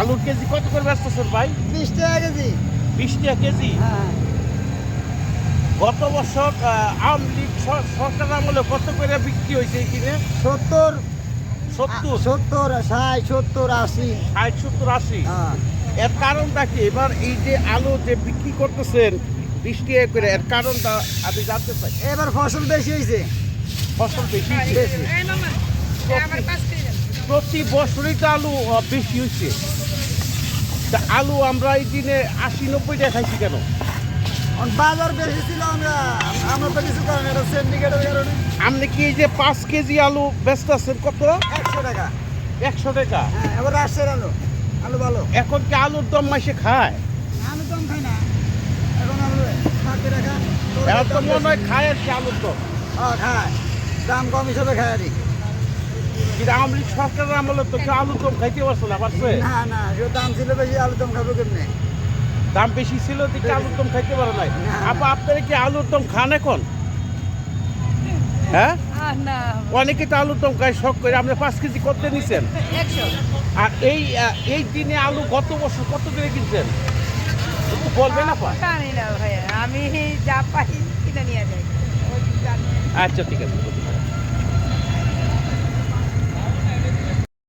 আলুর কেজি কত করে বেচতেছেন ভাই? বিশ টাকা কেজি। বিশ টাকা কেজি? হ্যাঁ। গত বছর আওয়ামী লীগ সরকার আমলে কত করে বিক্রি হয়েছে কিনে সত্তর। সত্তর? সত্তর ষাট সত্তর আশি। ষাট সত্তর আশি? হ্যাঁ। এর কারণটা কি? এবার এই যে আলু যে বিক্রি করতেছেন বিশ টাকা করে এর কারণটা আমি জানতে চাই। এবার ফসল বেশি হয়েছে। ফসল বেশি। বেশি। প্রতি বছরই তো আলু বেশি হয়েছে। তা আলু আমরা এই দিনে আশি নব্বই টাকা খাইছি কেন? বাজার বেশি ছিল আমরা আমরা তো কিছু করেন এটা সিন্ডিকেটের কারণে আপনি কি এই যে পাঁচ কেজি আলু ব্যস্ত আছেন কত? একশো টাকা। একশো টাকা। হ্যাঁ এবার রাজশাহীর আলু আলু ভালো। এখন কি আলুর দম মাসে খায়? আলু কম খাই না। এখন আলু এখন তো মনে হয় খায় আর কি আলুর দম। হ্যাঁ খায়। দাম কম হিসাবে খায় আর কি। কিন্তু আওয়ামী লীগ সরকারের আমলে তো কেউ দম খাইতে পারছে না পারছে? না না যে দাম ছিল বেশি আলু দাম খাব কেমনে? দাম বেশি ছিল দেখে আলুর দম খাইতে পারে নাই? না। আপা আপনারা কি আলুর দম খান এখন? হ্যাঁ? না। অনেকে তো আলুর দম খায় শখ করে। আপনি পাঁচ কেজি করতে নিছেন? আর এই এই দিনে আলু গত বছর কত করে কিনছেন? বলবেন জানি না ভাইয়া আমি যা পাই কিনে নিয়ে যাই। ওই জানি না। আচ্ছা ঠিক আছে।